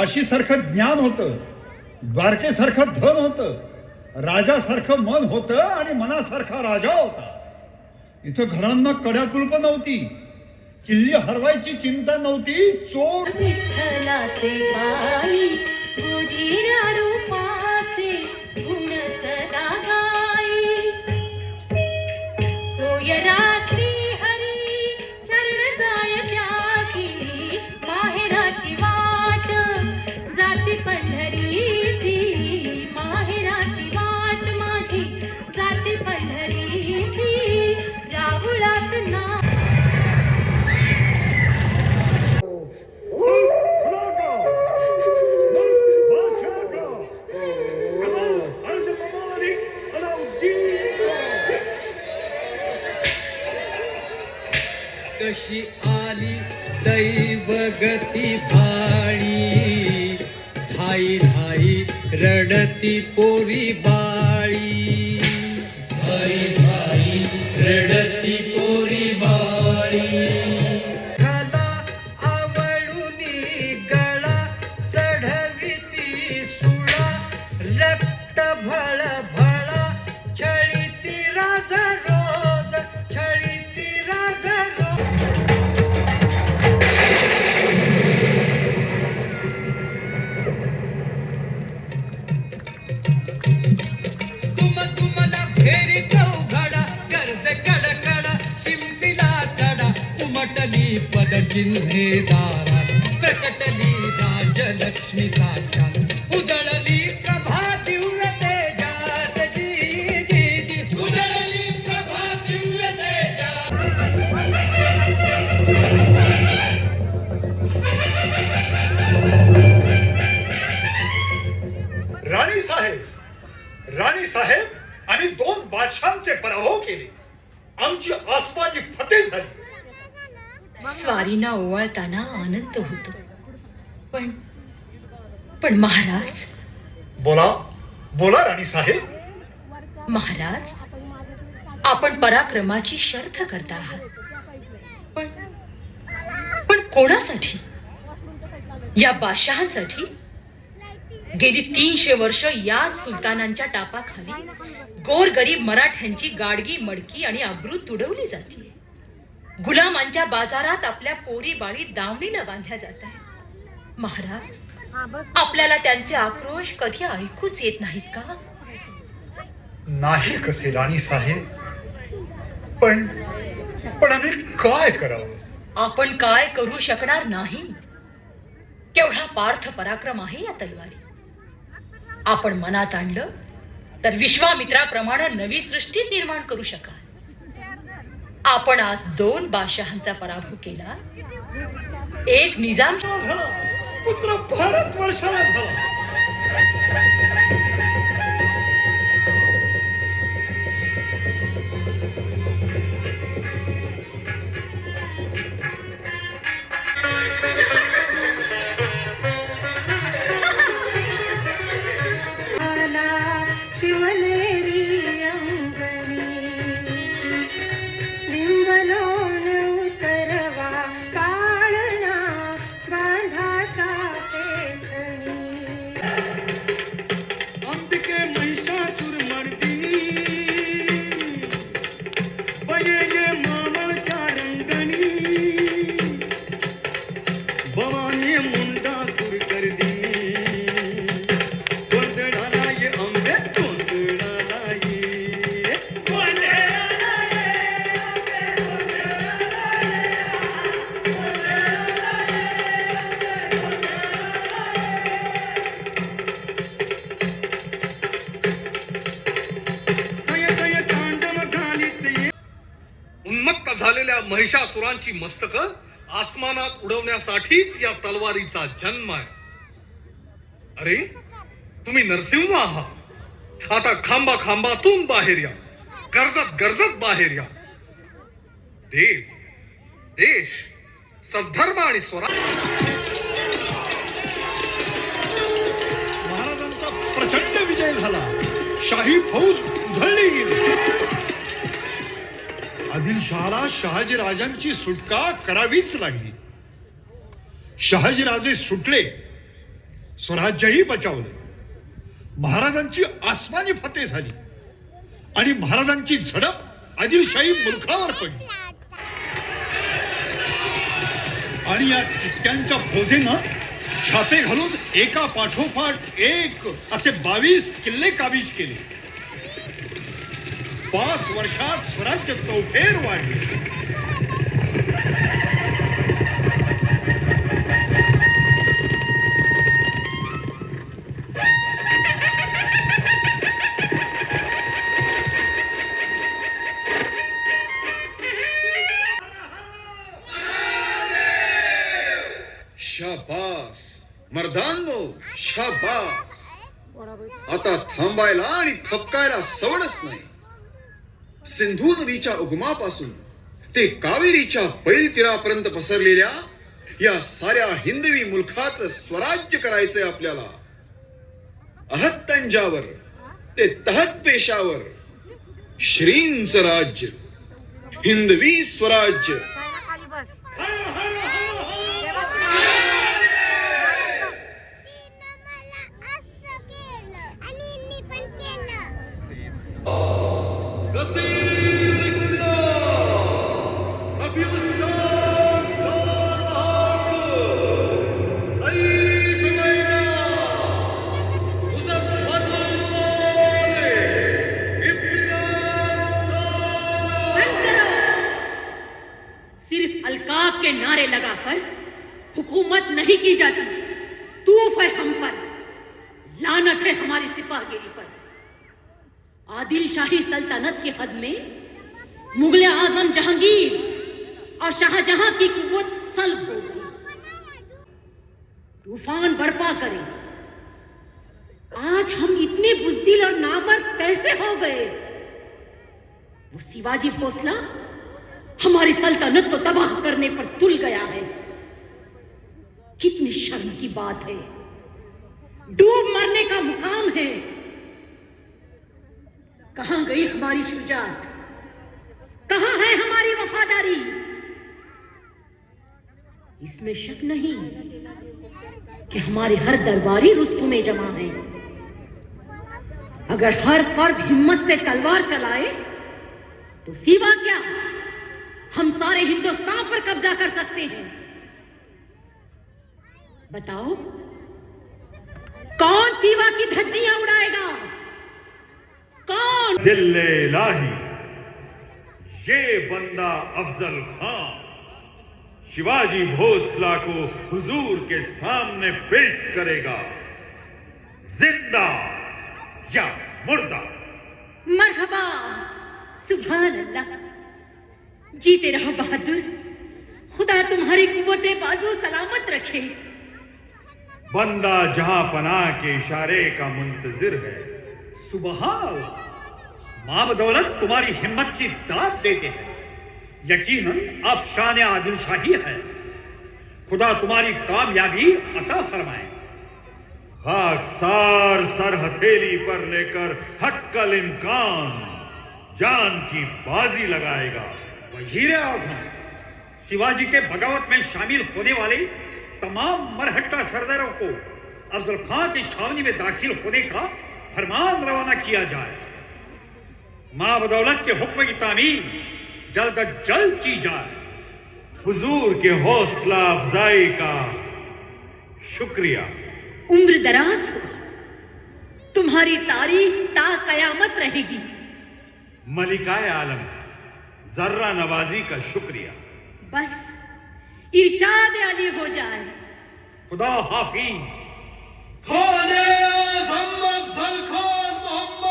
काशीसारखं ज्ञान होतं द्वारकेसारखं धन होतं राजासारखं मन होतं आणि मनासारखा राजा होता. इथं घरांना कड्याकुल्प नव्हती किल्ली हरवायची चिंता नव्हती चोर बगती भाळी. धाई धाई रडती पोरी बाळी. धाई धाई रडती पद चिन्हेदारा प्रकटली राजलक्ष्मी साक्षात. उजळली प्रभा दिव्य तेजात. जी जी जी. उजळली प्रभा दिव्य तेजात. राणी साहेब राणी साहेब आणि दोन बादशांचे पराभव केले आमची आसमाजी फते झाली स्वारीना ओवाळताना आनंद होतो. पण पण महाराज? बोला बोला राणी साहेब. महाराज आपण पराक्रमाची शर्थ करता आहात. पण पण कोणासाठी? या बादशहांसाठी? गेली तीनशे वर्ष या सुलतानांच्या टापाखाली गोरगरीब मराठ्यांची गाडगी मडकी आणि अब्रू तुडवली जाते गुलामांच्या बाजारात आपल्या पोरी बाळी दावणीला बांधल्या जात आहेत. महाराज आपल्याला त्यांचे आक्रोश कधी ऐकूच येत नाहीत का? नाही कसे राणी साहेब. पण पण आम्ही काय करावं? आपण काय करू शकणार नाही? केवढा पार्थ पराक्रम आहे या तलवारी. आपण मनात आणलं तर विश्वामित्राप्रमाणे नवी सृष्टी निर्माण करू शकाल. आपण आज दोन बादशहांचा पराभव केला. एक निजाम झाला. पुत्र भारत वर्षाला झाला. तुमचा जन्म आहे. अरे तुम्ही नरसिंह आहात. आता खांबा खांबातून बाहेर या. गरजत गरजत बाहेर या. देव देश सद्धर्म आणि स्वराज महाराजांचा प्रचंड विजय झाला. शाही फौज उधळली गेली. आदिलशहाला शहाजी राजांची सुटका करावीच लागली. शहाजीराजे सुटले स्वराज्यही बचावले. महाराजांची आसमानी फते झाली आणि महाराजांची झडप आदिलशाही मुलखावर पडली. आणि या टिक्क्यांच्या फौजेनं छापे घालून एका पाठोपाठ एक असे बावीस किल्ले काबीज केले. पाच वर्षात स्वराज्य चौफेर वाढले. थांबायला आणि थपकायला सवडच नाही. सिंधू नदीच्या उगमापासून ते कावेरीच्या बैल तीरापर्यंत पसरलेल्या या साऱ्या हिंदवी मुलखाच स्वराज्य करायचंय आपल्याला. अहत्तंजावर ते तहत पेशावर श्रींच राज्य हिंदवी स्वराज्य खाली बस तिनं मला असं केलं आणि मी पण केलं कितनी शर्म की बात है। डूब मरने का मुकाम है। कहाँ गई हमारी शुजात कहाँ है हमारी वफादारी? इसमें शक नहीं कि हमारे हर दरबारी रुस्तु में जमा है। अगर हर फर्द हिम्मत से तलवार चलाए तो सिवा क्या हम सारे हिंदुस्तान पर कब्जा कर सकते हैं? बताओ कौन सिवा की धज्जियाँ उड़ाएगा? कौन? जिल्ले इलाही ये बंदा अफजल खान। शिवाजी भोसला को हुजूर के सामने पेश करेगा। ज़िंदा या मुर्दा? मरहबा सुभान अल्लाह जीते रहो बहादुर खुदा तुम्हारी कुवते बाजू सलामत रखे। बंदा जहाँ पना के इशारे का मुंतजिर है सुबह माँ बदौलत तुम्हारी हिम्मत की दाद देते हैं। यकीनन, आप शान आदिल शाही है। खुदा तुम्हारी कामयाबी अता फरमाए। खाकसार सर हथेली पर लेकर हटकल इम्कान, जान की बाजी लगाएगा। वज़ीर आज़म शिवाजी के बगावत में शामिल होने वाले तमाम मरहट्टा सरदारों को अफजल खान की छावनी में दाखिल होने का फरमान रवाना किया जाए। माँ बदौलत के हुक्म की तामील जल्द अज जल्द की जाए। हुजूर के हौसला अफजाई का शुक्रिया। उम्र दराज हो तुम्हारी तारीफ़ ता कयामत रहेगी। मलिकाए आलम जर्रा नवाजी का शुक्रिया। बस इरशाद अली हो जाए खुदा हाफिज खाने आजम अफजल खान मोहम्मद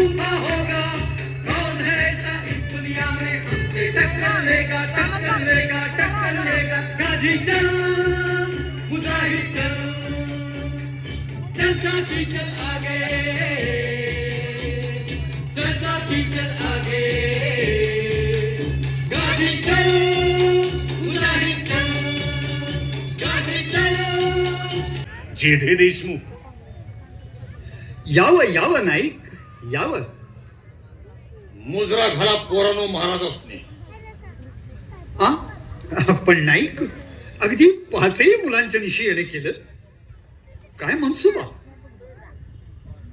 उमर होगा कौन है इस दुनिया में? हमसे लेगा टक्कर लेगा टक्कर लेगा। गाजी चल मुजाहिद चल चल आ गए जेधे देशमुख याव याव नाईक याव मुजरा घरा पोरानो महाराज असणे पण नाईक अगदी पाचही मुलांच्या दिशी येणे केलं काय मनसुबा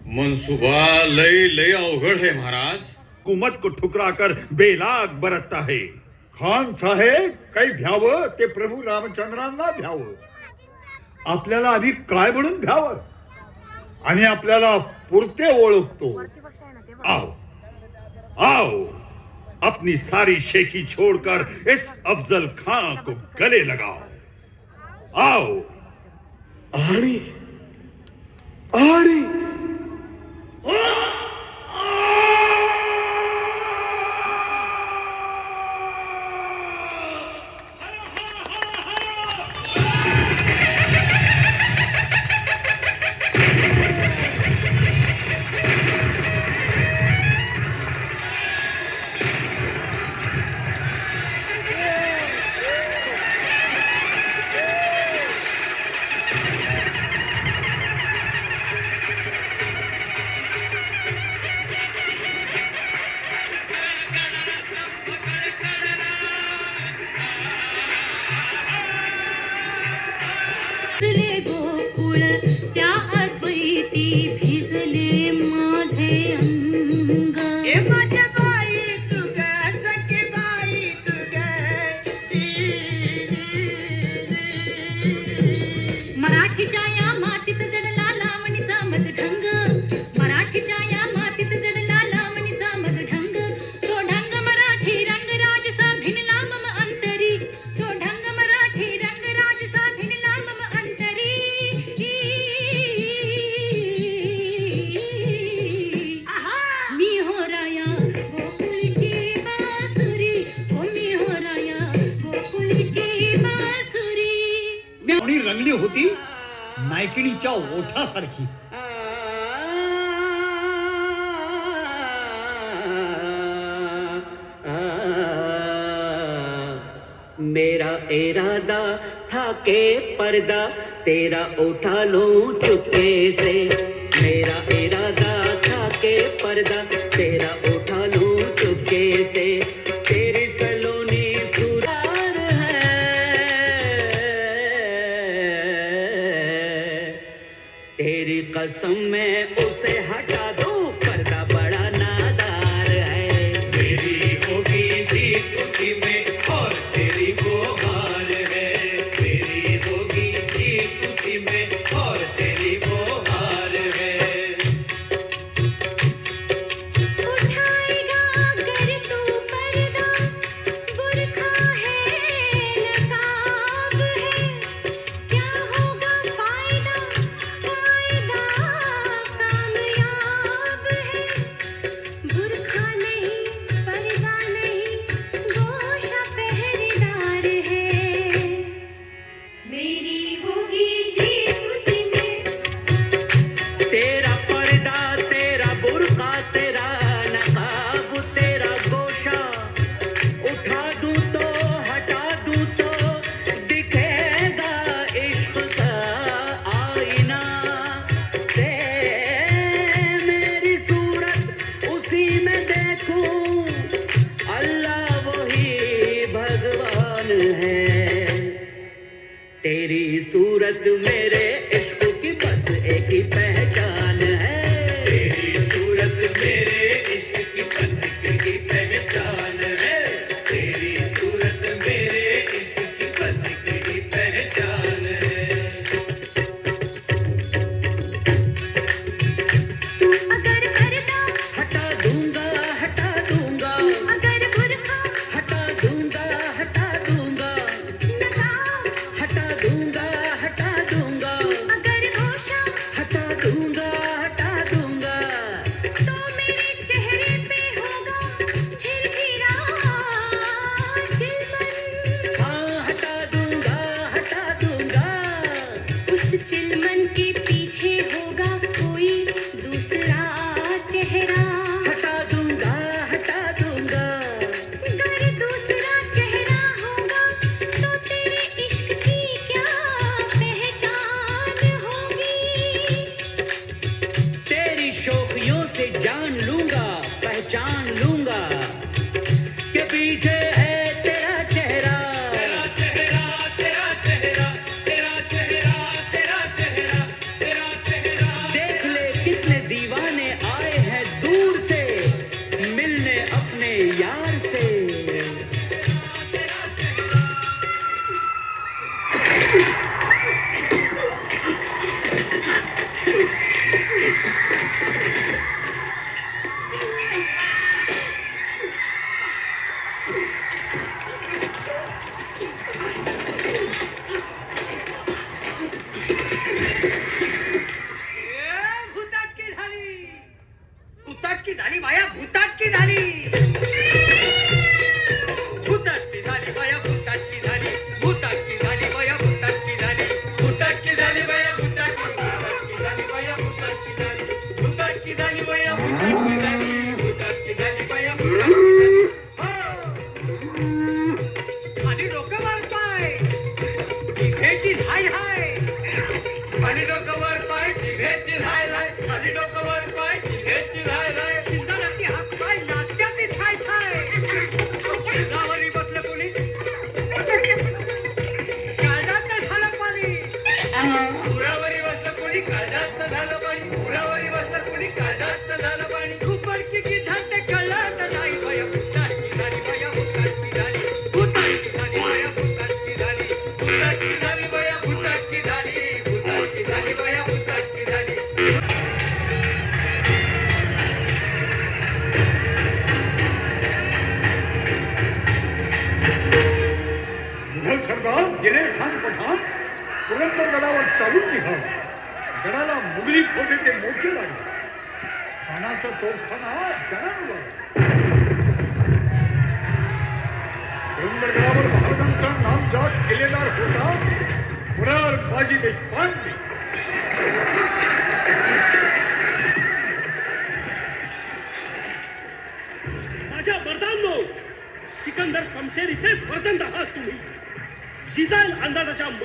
मनसुबा लय लय अवघड आहे महाराज कुमत को ठुकरा कर बरत आहे खान साहेब काही भ्याव ते प्रभू रामचंद्रांना भ्याव आपल्याला आधी काय म्हणून घ्यावं? आणि आपल्याला पुरते ओळखतो. आओ आओ अपनी सारी शेखी छोड़कर इस अफजल खां को गले लगाओ. आओ आणि आणि वाजले गोकुळ त्या अद्वैती इरादा था के पर्दा, तेरा उठा लो चुपके से। मेरा इरादा था के पर्दा, तेरा उठा लो चुपके से।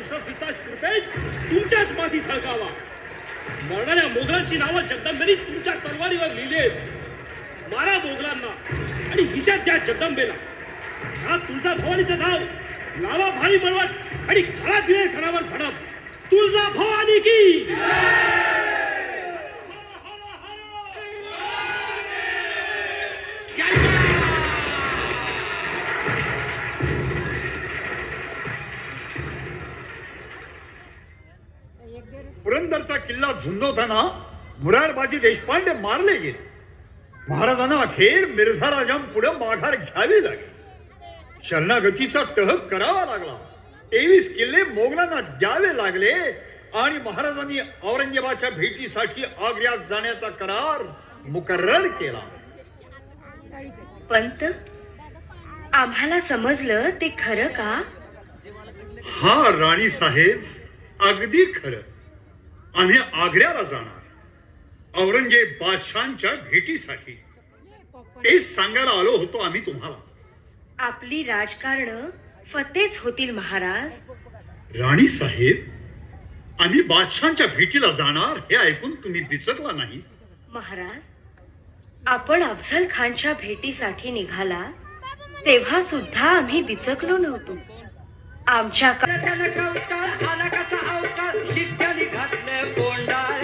असा मुशरफीचा शिरपेश तुमच्याच माथी झळकावा मरणाऱ्या मोगलांची नावं जगदंबेने तुमच्या तलवारीवर लिहिली आहेत. मारा मोगलांना आणि हिशात द्या जगदंबेला. हा तुळजा भवानीचं नाव. लावा भारी बळवट आणि घरा दिले घरावर झडप. तुळजा भवानी की झुंजवताना मुरारबाजी देशपांडे मारले गेले. महाराजांना अखेर मिर्झा राजांपुढे माघार घ्यावी लागली. शरणागतीचा तह करावा लागला. तेवीस किल्ले मोगलांना द्यावे लागले आणि महाराजांनी औरंगजेबाच्या भेटीसाठी आग्र्यात जाण्याचा करार मुकर्रर केला. पंत आम्हाला समजलं ते खरं का? हा राणी साहेब अगदी खरं. आम्ही आग्र्याला जाणार. औरंगजेब बादशांच्या भेटीसाठी. तेच सांगायला आलो होतो आम्ही तुम्हाला. आपली राजकारण फतेच होतील महाराज. राणी साहेब आम्ही बादशांच्या भेटीला जाणार हे ऐकून तुम्ही बिचकला नाही? महाराज आपण अफझल खानच्या भेटीसाठी निघाला तेव्हा सुद्धा आम्ही बिचकलो नव्हतो. आमच्या आला कसा अवतार शिट्ट्याने घातले कोंडा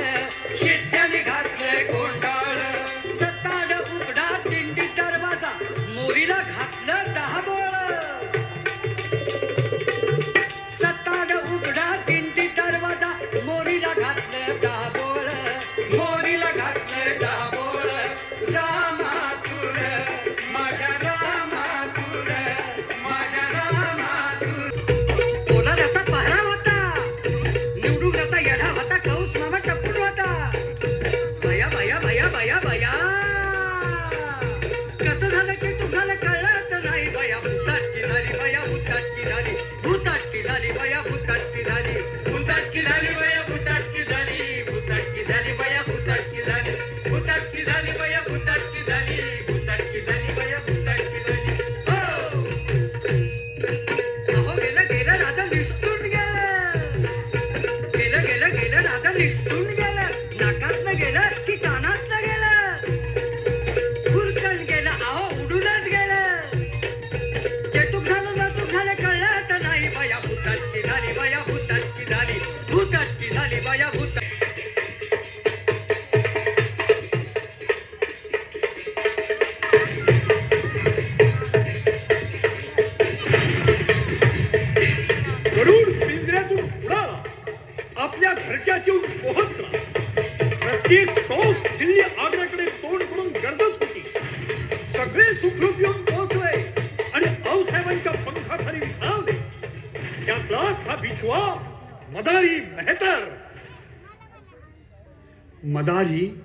मदारी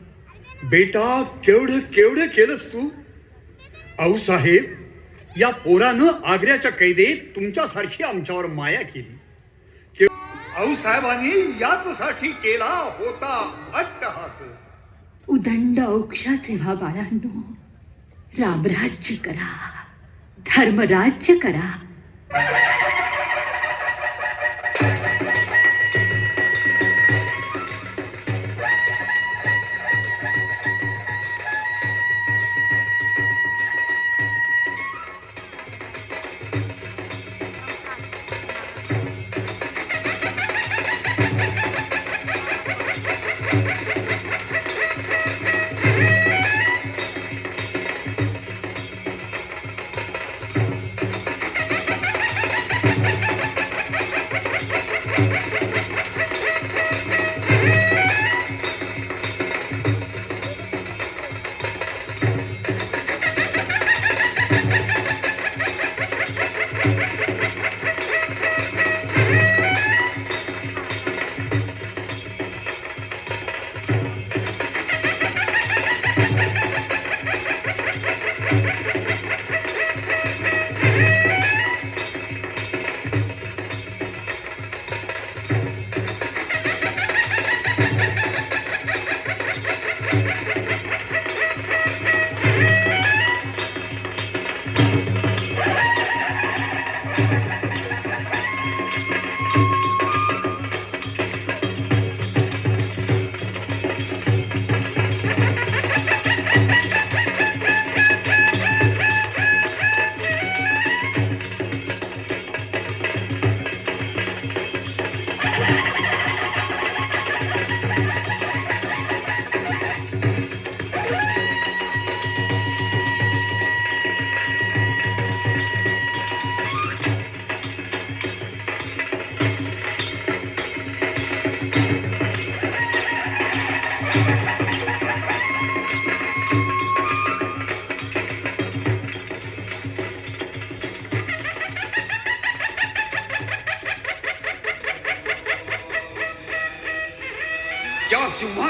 बेटा केवढं केवढं केलंस तू? आऊसाहेब या पोरानं आग्र्याच्या कैदेत तुमच्यासारखी आमच्यावर माया केली. आऊसाहेबांनी याचसाठी केला होता अट्टहास. उदंड औक्षाचे व्हा बाळांनो. रामराज्य करा. धर्मराज्य करा.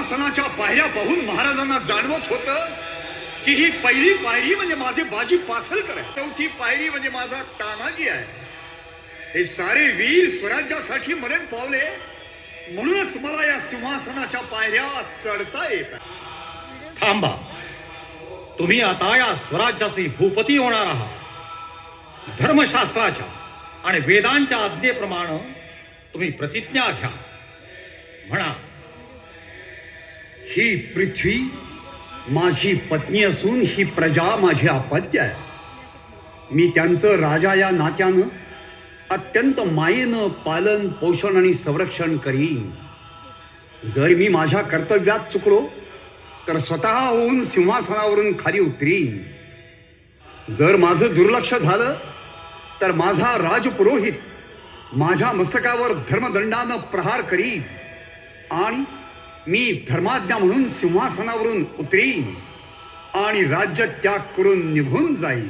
सिंहासनाच्या पायऱ्या पाहून महाराजांना जाणवत होत की ही पहिली पायरी म्हणजे माझे बाजी पासलकर आहे. चौथी पायरी म्हणजे माझा तानाजी आहे. हे सारे वीर स्वराज्यासाठी मरण पावले. म्हणूनच मला या सिंहासनाच्या पायऱ्या चढता येतात थांबा. तुम्ही आता या स्वराज्याचे भूपती होणार आहात. धर्मशास्त्राच्या आणि वेदांच्या आज्ञेप्रमाणे तुम्ही प्रतिज्ञा घ्या. म्हणा ही पृथ्वी माझी पत्नी असून ही प्रजा माझी अपत्य आहे. मी त्यांचं राजा या नात्यानं अत्यंत मायेनं पालन पोषण आणि संरक्षण करीन. जर मी माझ्या कर्तव्यात चुकलो तर स्वतः होऊन सिंहासनावरून खाली उतरीन. जर माझं दुर्लक्ष झालं तर माझा राजपुरोहित माझ्या मस्तकावर धर्मदंडानं प्रहार करीन आणि मी धर्माज्ञा म्हणून सिंहासनावरून उतरीन आणि राज्य त्याग करून निघून जाईन.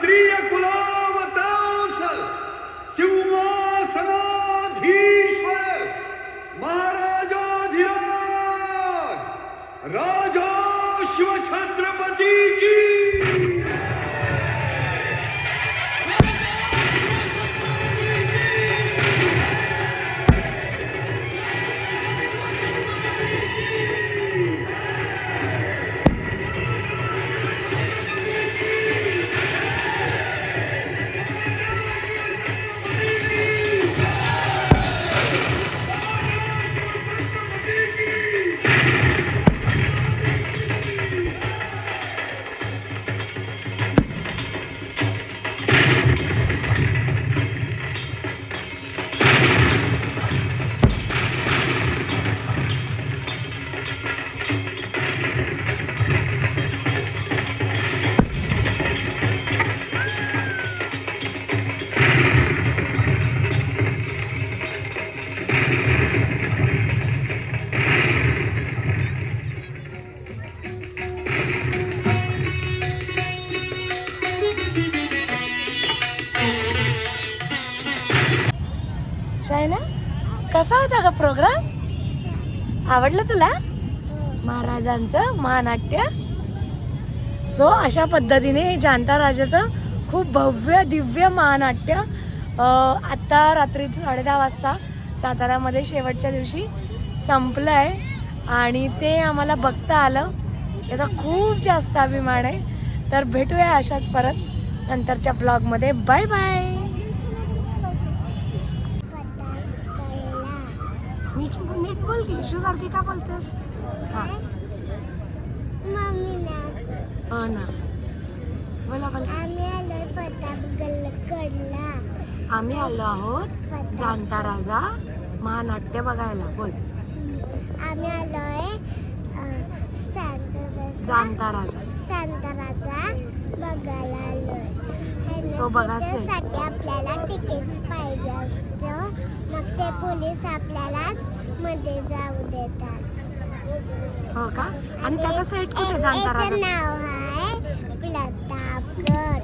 क्षत्रिय कुलावतास सिंहासनाधीश्वर महाराजाधिराज राजा शिवछत्रपती की आवडलं तुला? महाराजांचं महानाट्य? सो अशा पद्धतीने हे जाणता राजाचं खूप भव्य दिव्य महानाट्य आत्ता रात्री साडे दहा वाजता सातारामध्ये शेवटच्या दिवशी संपलं आहे आणि ते आम्हाला बघता आलं. याचा खूप जास्त अभिमान आहे. तर भेटूया अशाच परत नंतरच्या ब्लॉगमध्ये बाय बाय नीट नीट बोल की इशू सारखी का बोलतेस हा मम्मी हो ना बोला बोला आम्ही आलोय प्रतापगड कडला आम्ही आलो आहोत जाणता राजा महानाट्य बघायला बोल आम्ही आलोय जाणता राजा सांतराचा बघायला आलोय तो बघाच नाही. त्याच्यासाठी आपल्याला तिकीट पाहिजे असतं मग ते पोलीस आपल्यालाच मध्ये जाऊ देतात. हो का? आणि त्याचा सेट कुठे जाणता राजा? नाव आहे प्रतापगड.